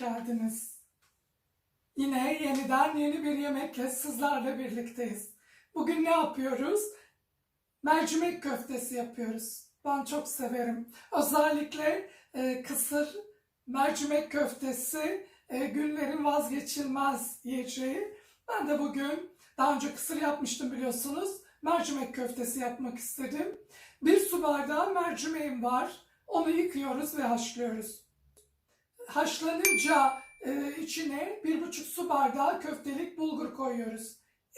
geldiniz. Yine yeniden yeni bir yemekle sizlerle birlikteyiz. Bugün ne yapıyoruz? Mercimek köftesi yapıyoruz. Ben çok severim. Özellikle e, kısır mercimek köftesi e, günlerin vazgeçilmez yiyeceği. Ben de bugün daha önce kısır yapmıştım biliyorsunuz. Mercimek köftesi yapmak istedim. Bir su bardağı mercimeğim var. Onu yıkıyoruz ve haşlıyoruz. Haşlanınca e, içine bir buçuk su bardağı köftelik bulgur koyuyoruz.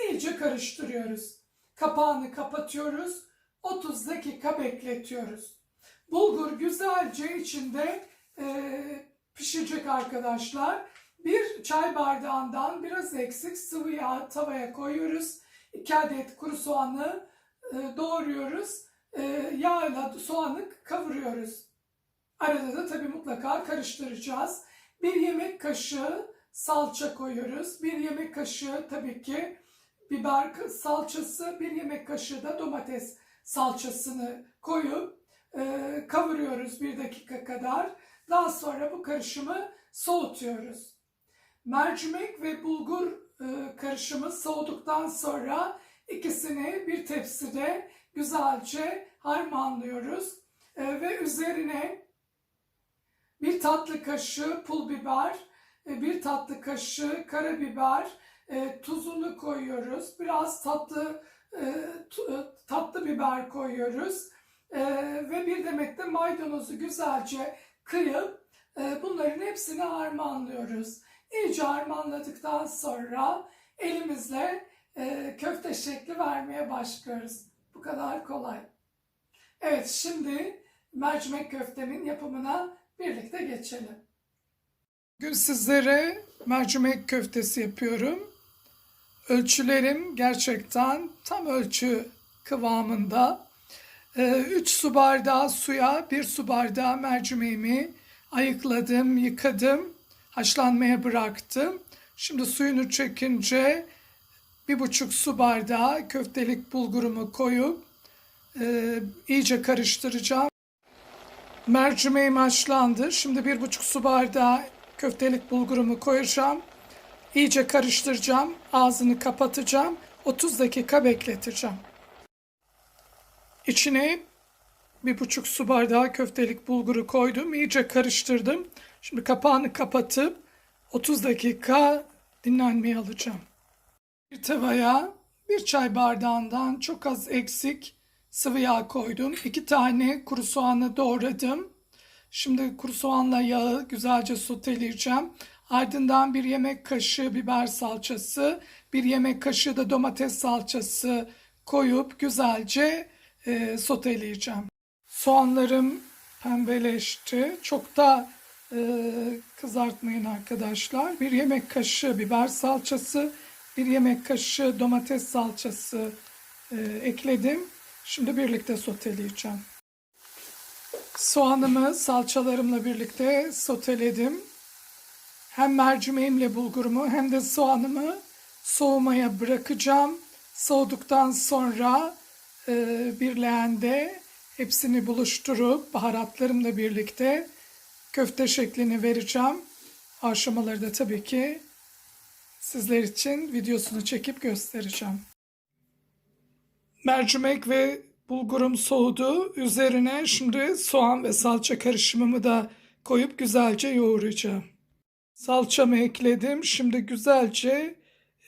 İyice karıştırıyoruz. Kapağını kapatıyoruz. 30 dakika bekletiyoruz. Bulgur güzelce içinde e, pişecek arkadaşlar. Bir çay bardağından biraz eksik sıvı yağ tavaya koyuyoruz. 2 adet kuru soğanı e, doğruyoruz. E, yağla soğanı kavuruyoruz. Arada da tabii mutlaka karıştıracağız. Bir yemek kaşığı salça koyuyoruz. Bir yemek kaşığı tabii ki biber salçası, bir yemek kaşığı da domates salçasını koyup e, kavuruyoruz bir dakika kadar. Daha sonra bu karışımı soğutuyoruz. Mercimek ve bulgur e, karışımı soğuduktan sonra ikisini bir tepside güzelce harmanlıyoruz. E, ve üzerine bir tatlı kaşığı pul biber, e, bir tatlı kaşığı karabiber, e, tuzunu koyuyoruz. Biraz tatlı e, e, tatlı biber koyuyoruz. E, ve bir demet de maydanozu güzelce kıyıp e, bunların hepsini harmanlıyoruz. İyice harmanladıktan sonra elimizle e, köfte şekli vermeye başlıyoruz. Bu kadar kolay. Evet şimdi mercimek köftemin yapımına birlikte geçelim. Bugün sizlere mercimek köftesi yapıyorum. Ölçülerim gerçekten tam ölçü kıvamında. 3 su bardağı suya 1 su bardağı mercimeğimi ayıkladım, yıkadım, haşlanmaya bıraktım. Şimdi suyunu çekince bir buçuk su bardağı köftelik bulgurumu koyup e, iyice karıştıracağım. Mercimeğim haşlandı. Şimdi bir buçuk su bardağı köftelik bulgurumu koyacağım. İyice karıştıracağım. Ağzını kapatacağım. 30 dakika bekleteceğim. İçine bir buçuk su bardağı köftelik bulguru koydum. İyice karıştırdım. Şimdi kapağını kapatıp 30 dakika dinlenmeye alacağım. Bir tavaya bir çay bardağından çok az eksik sıvı yağ koydum. İki tane kuru soğanı doğradım. Şimdi kuru soğanla yağı güzelce soteleyeceğim. Ardından bir yemek kaşığı biber salçası, bir yemek kaşığı da domates salçası koyup güzelce e, soteleyeceğim. Soğanlarım pembeleşti. Çok da e, kızartmayın arkadaşlar. Bir yemek kaşığı biber salçası, bir yemek kaşığı domates salçası e, ekledim. Şimdi birlikte soteleyeceğim. Soğanımı salçalarımla birlikte soteledim. Hem mercimeğimle bulgurumu hem de soğanımı soğumaya bırakacağım. Soğuduktan sonra e, bir leğende hepsini buluşturup baharatlarımla birlikte köfte şeklini vereceğim. Aşamaları da tabii ki sizler için videosunu çekip göstereceğim. Mercimek ve bulgurum soğudu. Üzerine şimdi soğan ve salça karışımımı da koyup güzelce yoğuracağım. Salçamı ekledim. Şimdi güzelce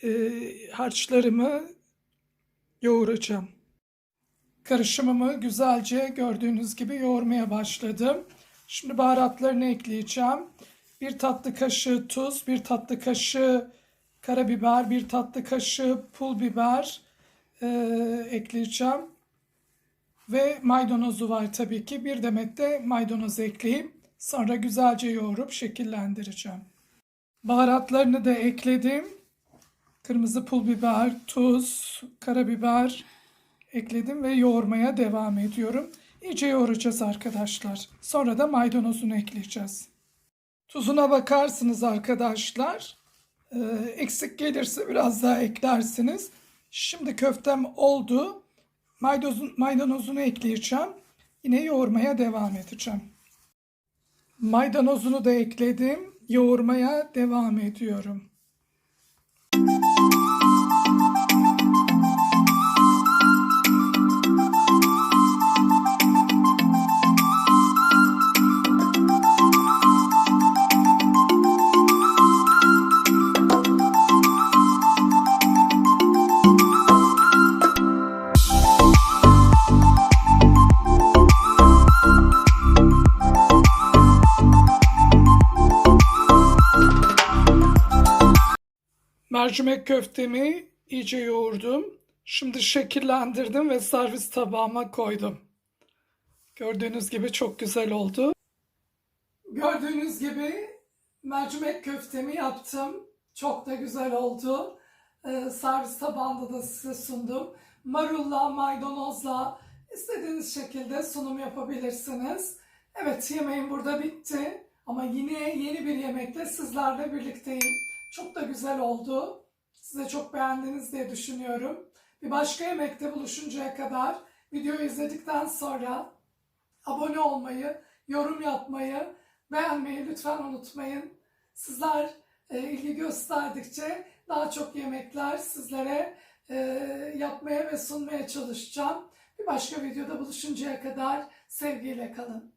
e, harçlarımı yoğuracağım. Karışımımı güzelce gördüğünüz gibi yoğurmaya başladım. Şimdi baharatlarını ekleyeceğim. Bir tatlı kaşığı tuz, bir tatlı kaşığı karabiber, bir tatlı kaşığı pul biber e, ekleyeceğim. Ve maydanozu var tabii ki. Bir demet de maydanoz ekleyip sonra güzelce yoğurup şekillendireceğim. Baharatlarını da ekledim. Kırmızı pul biber, tuz, karabiber ekledim ve yoğurmaya devam ediyorum. İyice yoğuracağız arkadaşlar. Sonra da maydanozunu ekleyeceğiz. Tuzuna bakarsınız arkadaşlar. Ee, eksik gelirse biraz daha eklersiniz. Şimdi köftem oldu. Maydanozun, maydanozunu ekleyeceğim. Yine yoğurmaya devam edeceğim. Maydanozunu da ekledim. yoğurmaya devam ediyorum. Mercimek köftemi iyice yoğurdum. Şimdi şekillendirdim ve servis tabağıma koydum. Gördüğünüz gibi çok güzel oldu. Gördüğünüz gibi mercimek köftemi yaptım. Çok da güzel oldu. Ee, servis tabağında da size sundum. Marulla, maydanozla istediğiniz şekilde sunum yapabilirsiniz. Evet yemeğim burada bitti. Ama yine yeni bir yemekle sizlerle birlikteyim. Çok da güzel oldu. Siz de çok beğendiniz diye düşünüyorum. Bir başka yemekte buluşuncaya kadar videoyu izledikten sonra abone olmayı, yorum yapmayı, beğenmeyi lütfen unutmayın. Sizler e, ilgi gösterdikçe daha çok yemekler sizlere e, yapmaya ve sunmaya çalışacağım. Bir başka videoda buluşuncaya kadar sevgiyle kalın.